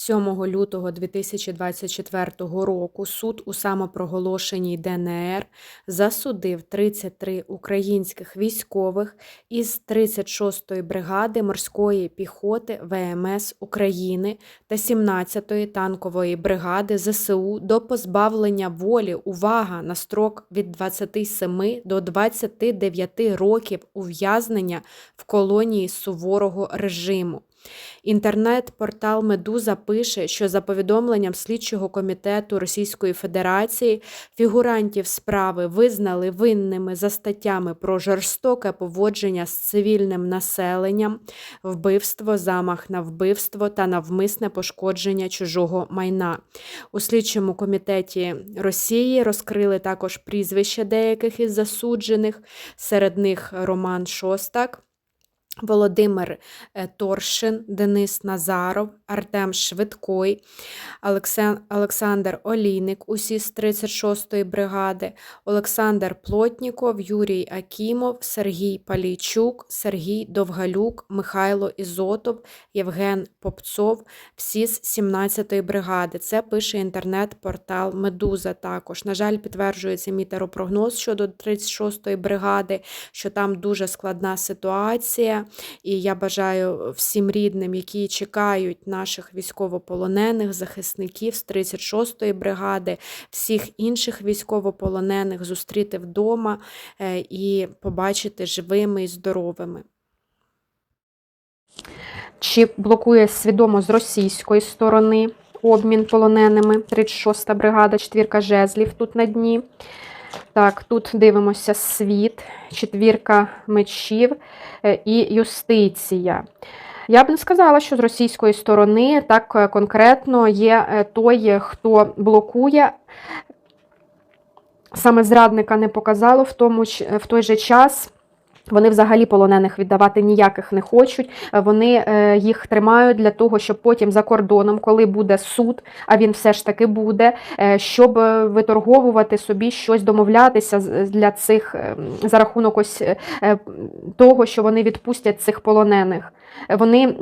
7 лютого 2024 року суд у самопроголошеній ДНР засудив 33 українських військових із 36-ї бригади морської піхоти ВМС України та 17-ї танкової бригади ЗСУ до позбавлення волі увага на строк від 27 до 29 років ув'язнення в колонії суворого режиму. Інтернет-портал Медуза пише, що за повідомленням слідчого комітету Російської Федерації фігурантів справи визнали винними за статтями про жорстоке поводження з цивільним населенням, вбивство, замах на вбивство та навмисне пошкодження чужого майна. У слідчому комітеті Росії розкрили також прізвища деяких із засуджених, серед них Роман Шостак. Володимир е, Торшин, Денис Назаров, Артем Швидкой, Олександр Олійник, усі з 36-ї бригади, Олександр Плотніков, Юрій Акімов, Сергій Палійчук, Сергій Довгалюк, Михайло Ізотов, Євген Попцов, всі з 17-ї бригади. Це пише інтернет-портал Медуза також. На жаль, підтверджується мій теропрогноз щодо 36-ї бригади, що там дуже складна ситуація. І я бажаю всім рідним, які чекають наших військовополонених захисників з 36-ї бригади, всіх інших військовополонених зустріти вдома е, і побачити живими і здоровими. Чи блокує свідомо з російської сторони обмін полоненими 36-та бригада, четвірка жезлів тут на дні. Так, тут дивимося світ, четвірка мечів е, і юстиція. Я б не сказала, що з російської сторони так е, конкретно є е, той, хто блокує. Саме зрадника не показало в, тому, в той же час. Вони взагалі полонених віддавати ніяких не хочуть. Е, Вони е, їх тримають для того, щоб потім за кордоном, коли буде суд, а він все ж таки буде, е, щоб виторговувати собі щось, домовлятися для цих за рахунок ось того, що вони відпустять цих полонених. Вони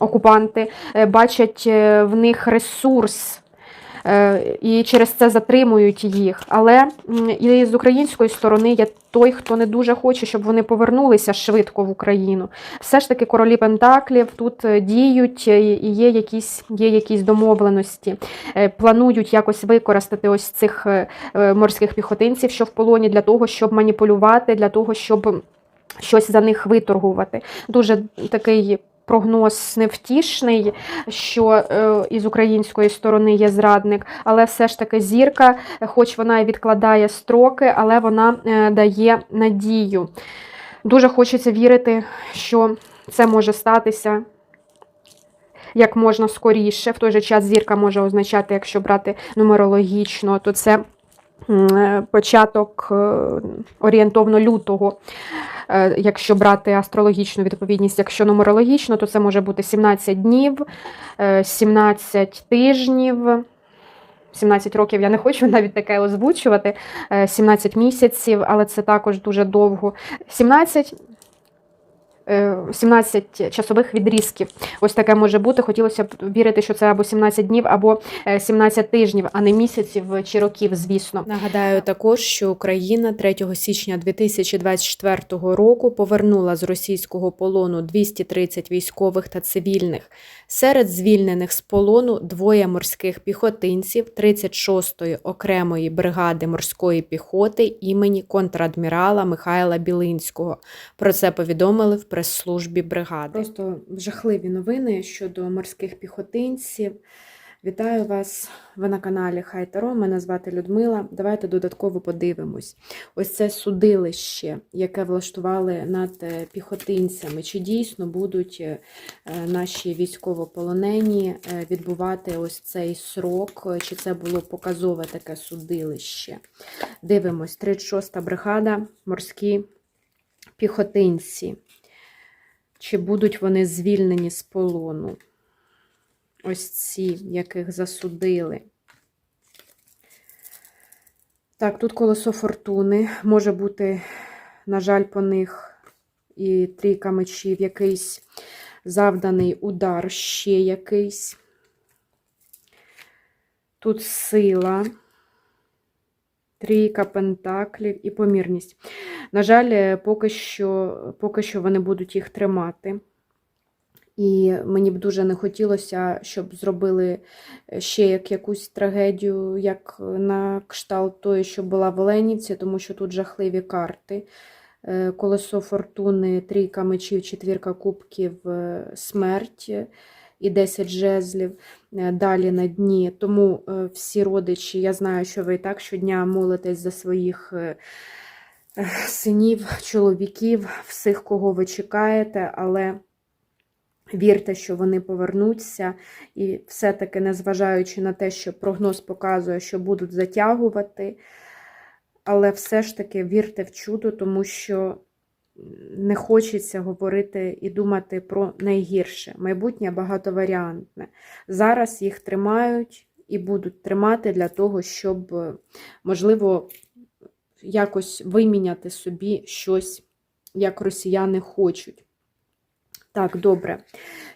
окупанти бачать в них ресурс. Е, І через це затримують їх. Але і з української сторони є той, хто не дуже хоче, щоб вони повернулися швидко в Україну. Все ж таки королі Пентаклів тут е, діють е, і є якісь, є якісь домовленості. Планують якось використати ось цих морських піхотинців, що в полоні, для того, щоб маніпулювати, для того, щоб щось за них виторгувати. Дуже такий. Прогноз невтішний, що е, із української сторони є зрадник, але все ж таки зірка, хоч вона і відкладає строки, але вона е, дає надію. Дуже хочеться вірити, що це може статися як можна скоріше. В той же час зірка може означати, якщо брати нумерологічно, то це початок е, орієнтовно лютого. Е, Якщо брати астрологічну відповідність, якщо нумерологічно, то це може бути 17 днів, е, 17 тижнів. 17 років я не хочу навіть таке озвучувати. е, 17 місяців, але це також дуже довго. 17, е, 17 часових відрізків. Ось таке може бути. Хотілося б вірити, що це або 17 днів, або е, 17 тижнів, а не місяців чи років, звісно. Нагадаю також, що Україна 3 січня 2024 року повернула з російського полону 230 військових та цивільних. Серед звільнених з полону двоє морських піхотинців 36-ї окремої бригади морської піхоти імені контрадмірала Михайла Білинського. Про це повідомили в прес-службі бригади. Просто жахливі новини щодо морських піхотинців. Вітаю вас! Ви на каналі Хай Таро. Мене звати Людмила. Давайте додатково подивимось. Ось це судилище, яке влаштували над е, піхотинцями. Чи дійсно будуть е, наші військовополонені е, відбувати ось цей срок? Чи це було показове таке судилище? Дивимось, 36-та бригада, морські піхотинці. Чи будуть вони звільнені з полону? Ось ці, яких засудили. Так, тут колесо фортуни. Може бути, на жаль, по них і трійка мечів, якийсь завданий удар ще якийсь. Тут сила, трійка пентаклів і помірність. На жаль, е, поки що, поки що вони будуть їх тримати. І мені б дуже не хотілося, щоб зробили ще як якусь трагедію, як на кшталт тої, що була в Оленівці, тому що тут жахливі карти. Е, Колесо фортуни, трійка мечів, четвірка кубків, е, смерть і 10 жезлів е, далі на дні. Тому е, всі родичі, я знаю, що ви і так щодня молитесь за своїх е, е, синів, чоловіків, всіх, кого ви чекаєте, але. Вірте, що вони повернуться, і все-таки, незважаючи на те, що прогноз показує, що будуть затягувати, але все ж таки вірте в чудо, тому що не хочеться говорити і думати про найгірше. Майбутнє багатоваріантне. Зараз їх тримають і будуть тримати для того, щоб, можливо, якось виміняти собі щось, як росіяни хочуть. Так, добре.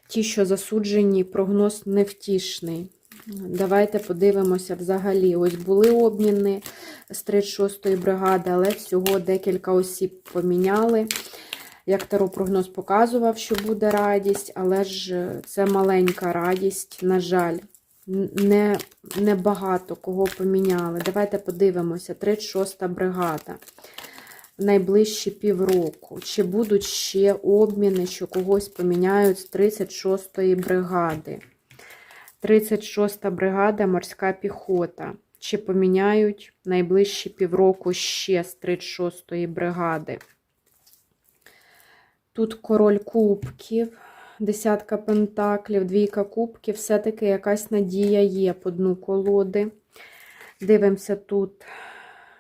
Ті, що засуджені, прогноз невтішний. Давайте подивимося взагалі. Ось були обміни з 36-ї бригади, але всього декілька осіб поміняли. Як Таро прогноз показував, що буде радість, але ж це маленька радість, на жаль, не, не багато кого поміняли. Давайте подивимося. 36-та бригада найближчі півроку? Чи будуть ще обміни, що когось поміняють з 36-ї бригади? 36-та бригада морська піхота. Чи поміняють найближчі півроку ще з 36-ї бригади? Тут король кубків, десятка пентаклів, двійка кубків. Все-таки якась надія є по дну колоди. Дивимося тут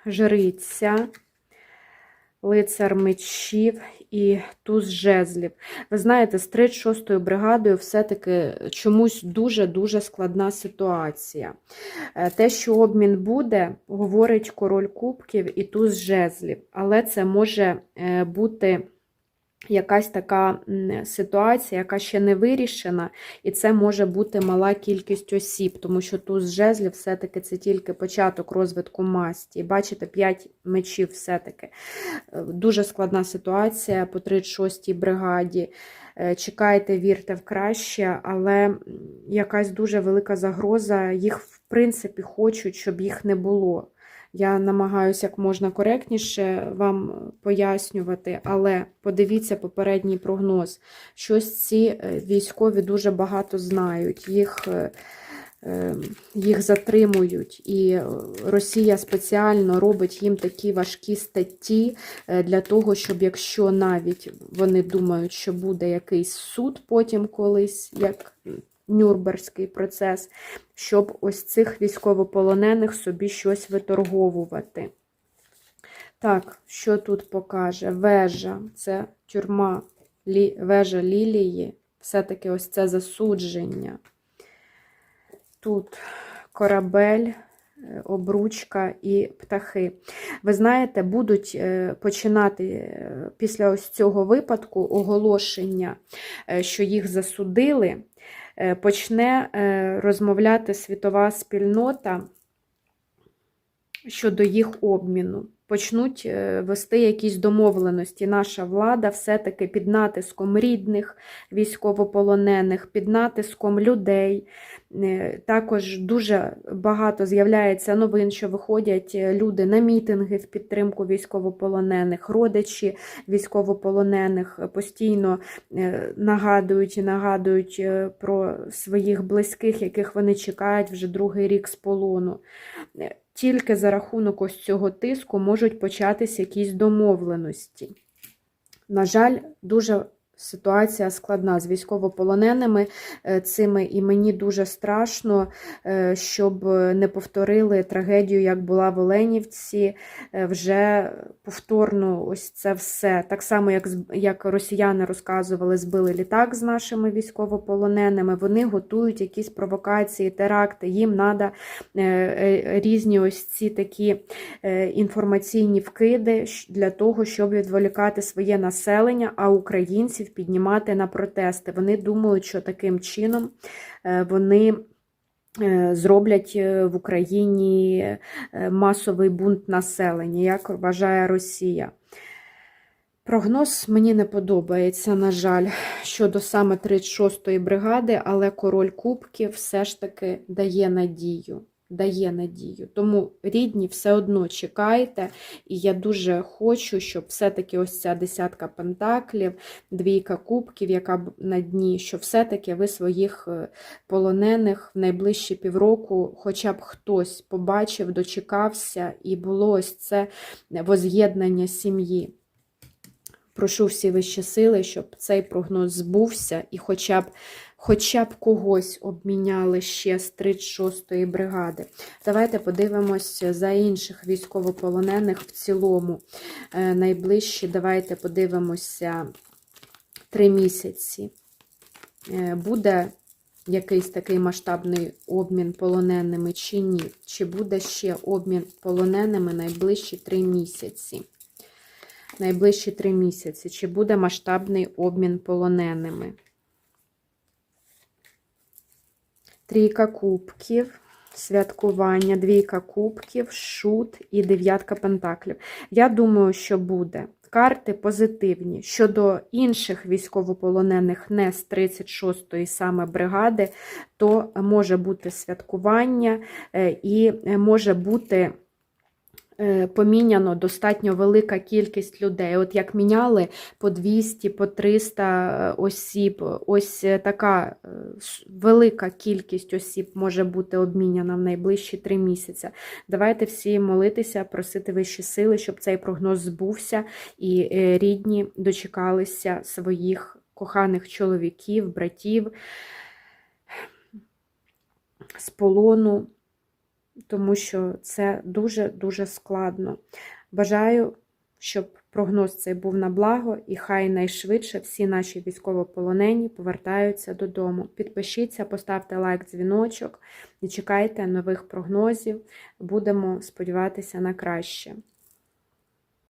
жриця лицар мечів і туз жезлів. Ви знаєте, з 36-ю бригадою все-таки чомусь дуже-дуже складна ситуація. Е, те, що обмін буде, говорить король кубків і туз жезлів, але це може е, бути якась така ситуація, яка ще не вирішена, і це може бути мала кількість осіб, тому що тут з жезлів все-таки це тільки початок розвитку масті. Бачите, 5 мечів все-таки. Е, дуже складна ситуація по 36-й бригаді. Е, чекайте, вірте в краще, але якась дуже велика загроза. Їх, в принципі, хочуть, щоб їх не було. Я намагаюся як можна коректніше вам пояснювати, але подивіться попередній прогноз. Щось ці е, військові дуже багато знають, їх е, е, їх затримують, і Росія спеціально робить їм такі важкі статті для того, щоб якщо навіть вони думають, що буде якийсь суд потім колись, як Нюрнберзький процес, щоб ось цих військовополонених собі щось виторговувати. Так, що тут покаже? Вежа, це тюрма, лі, вежа лілії, все-таки ось це засудження. Тут корабель, е, обручка і птахи. Ви знаєте, будуть е, починати е, після ось цього випадку оголошення, що їх засудили. Е, почне е, розмовляти світова спільнота щодо їх обміну почнуть е, вести якісь домовленості. Наша влада все-таки під натиском рідних військовополонених, під натиском людей. Е, також дуже багато з'являється новин, що виходять е, люди на мітинги в підтримку військовополонених, родичі військовополонених постійно нагадують і нагадують про своїх близьких, яких вони чекають вже другий рік з полону. Тільки за рахунок ось цього тиску можуть початися якісь домовленості. На жаль, дуже Ситуація складна з військовополоненими е, цими, і мені дуже страшно, е, щоб не повторили трагедію, як була в Оленівці, е, вже повторно ось це все. Так само, як як росіяни розказували, збили літак з нашими військовополоненими. Вони готують якісь провокації, теракти. Їм треба різні ось ці такі інформаційні вкиди для того, щоб відволікати своє населення, а українців піднімати на протести. Вони думають, що таким чином е, вони е, зроблять е, в Україні масовий бунт населення, як вважає Росія. Прогноз мені не подобається, на жаль, щодо саме 36-ї бригади, але король Кубків все ж таки дає надію. Дає надію. Тому рідні все одно чекайте, і я дуже хочу, щоб все-таки ось ця десятка пентаклів, двійка кубків, яка на дні, що все-таки ви своїх е, полонених в найближчі півроку, хоча б хтось побачив, дочекався, і було ось це воз'єднання сім'ї. Прошу всі вищі сили, щоб цей прогноз збувся і хоча б, хоча б когось обміняли ще з 36-ї бригади. Давайте подивимось за інших військовополонених в цілому. Е, Найближчі, давайте подивимося три місяці. Е, Буде якийсь такий масштабний обмін полоненими чи ні? Чи буде ще обмін полоненими найближчі три місяці? найближчі три місяці. Чи буде масштабний обмін полоненими? Трійка кубків, святкування, двійка кубків, шут і дев'ятка пентаклів. Я думаю, що буде. Карти позитивні. Щодо інших військовополонених, не з 36-ї саме бригади, то може бути святкування е, і може бути е, поміняно достатньо велика кількість людей. От як міняли по 200, по 300 осіб, ось е, така е, велика кількість осіб може бути обміняна в найближчі три місяці. Давайте всі молитися, просити вищі сили, щоб цей прогноз збувся і е, рідні дочекалися своїх коханих чоловіків, братів з полону тому що це дуже-дуже складно. Бажаю, щоб прогноз цей був на благо, і хай найшвидше всі наші військовополонені повертаються додому. Підпишіться, поставте лайк, дзвіночок і чекайте нових прогнозів. Будемо сподіватися на краще.